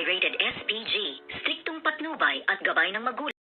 ay rated SPG, striktong patnubay at gabay ng magulang.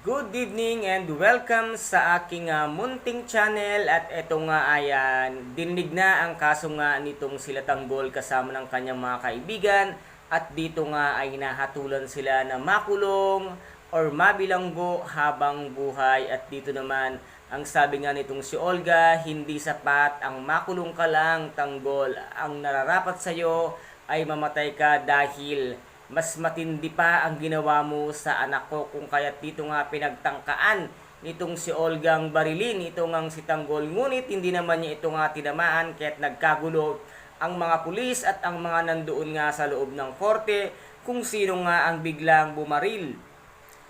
Good evening and welcome sa aking ah, munting channel at eto nga ayan, dinig na ang kaso nga nitong sila Tanggol kasama ng kanyang mga kaibigan at dito nga ay nahatulan sila na makulong or mabilanggo habang buhay at dito naman ang sabi nga nitong si Olga, hindi sapat ang makulong ka lang Tanggol. Ang nararapat sa'yo ay mamatay ka dahil mas matindi pa ang ginawa mo sa anak ko kung kaya't dito nga pinagtangkaan nitong si Olgang Barilin, ito nga si Tanggol. Ngunit hindi naman niya ito nga tinamaan kaya't nagkagulo ang mga pulis at ang mga nandoon nga sa loob ng korte kung sino nga ang biglang bumaril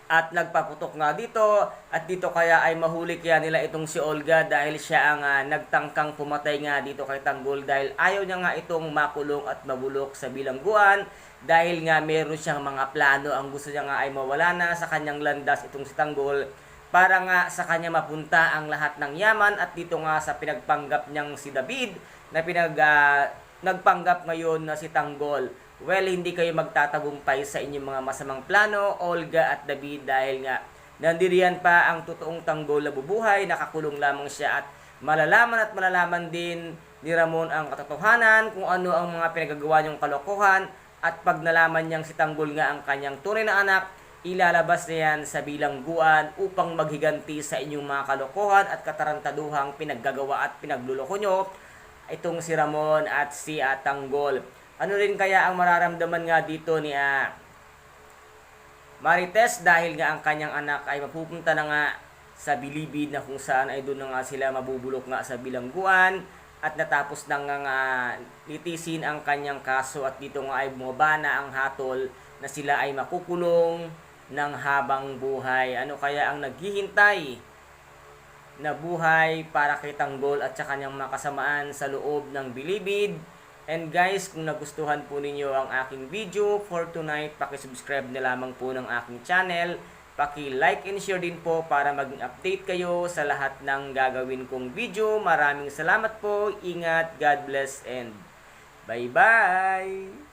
at nagpaputok nga dito. At dito kaya ay mahuli kaya nila itong si Olga dahil siya ang ah, nagtangkang pumatay nga dito kay Tanggol dahil ayaw niya nga itong makulong at mabulok sa bilangguan dahil nga meron siyang mga plano. Ang gusto niya nga ay mawala na sa kanyang landas itong si Tanggol para nga sa kanya mapunta ang lahat ng yaman. At dito nga sa pinagpanggap niyang si David na pinag ah, nagpanggap ngayon na si Tanggol well, hindi kayo magtatagumpay sa inyong mga masamang plano, Olga at David, dahil nga nandiriyan pa ang totoong tanggol na bubuhay, nakakulong lamang siya at malalaman at malalaman din ni Ramon ang katotohanan kung ano ang mga pinagagawa niyong kalokohan. At pag nalaman niyang si Tanggol nga ang kanyang tunay na anak, ilalabas na yan sa bilangguan upang maghiganti sa inyong mga kalokohan at katarantaduhang pinaggagawa at pinagluloko nyo. Itong si Ramon at si ah, Tanggol. Ano rin kaya ang mararamdaman nga dito ni ah, Marites dahil nga ang kanyang anak ay mapupunta na nga sa bilibid na kung saan ay doon na nga sila mabubulok nga sa bilangguan at natapos na nga, nga litisin ang kanyang kaso at dito nga ay bumaba na ang hatol na sila ay makukulong ng habang buhay. Ano kaya ang naghihintay na buhay para kay Tanggol at sa kanyang mga kasamaan sa loob ng bilibid? And guys, kung nagustuhan po ninyo ang aking video for tonight, paki-subscribe na lamang po ng aking channel. Paki-like and share din po para maging update kayo sa lahat ng gagawin kong video. Maraming salamat po. Ingat, God bless, and bye-bye!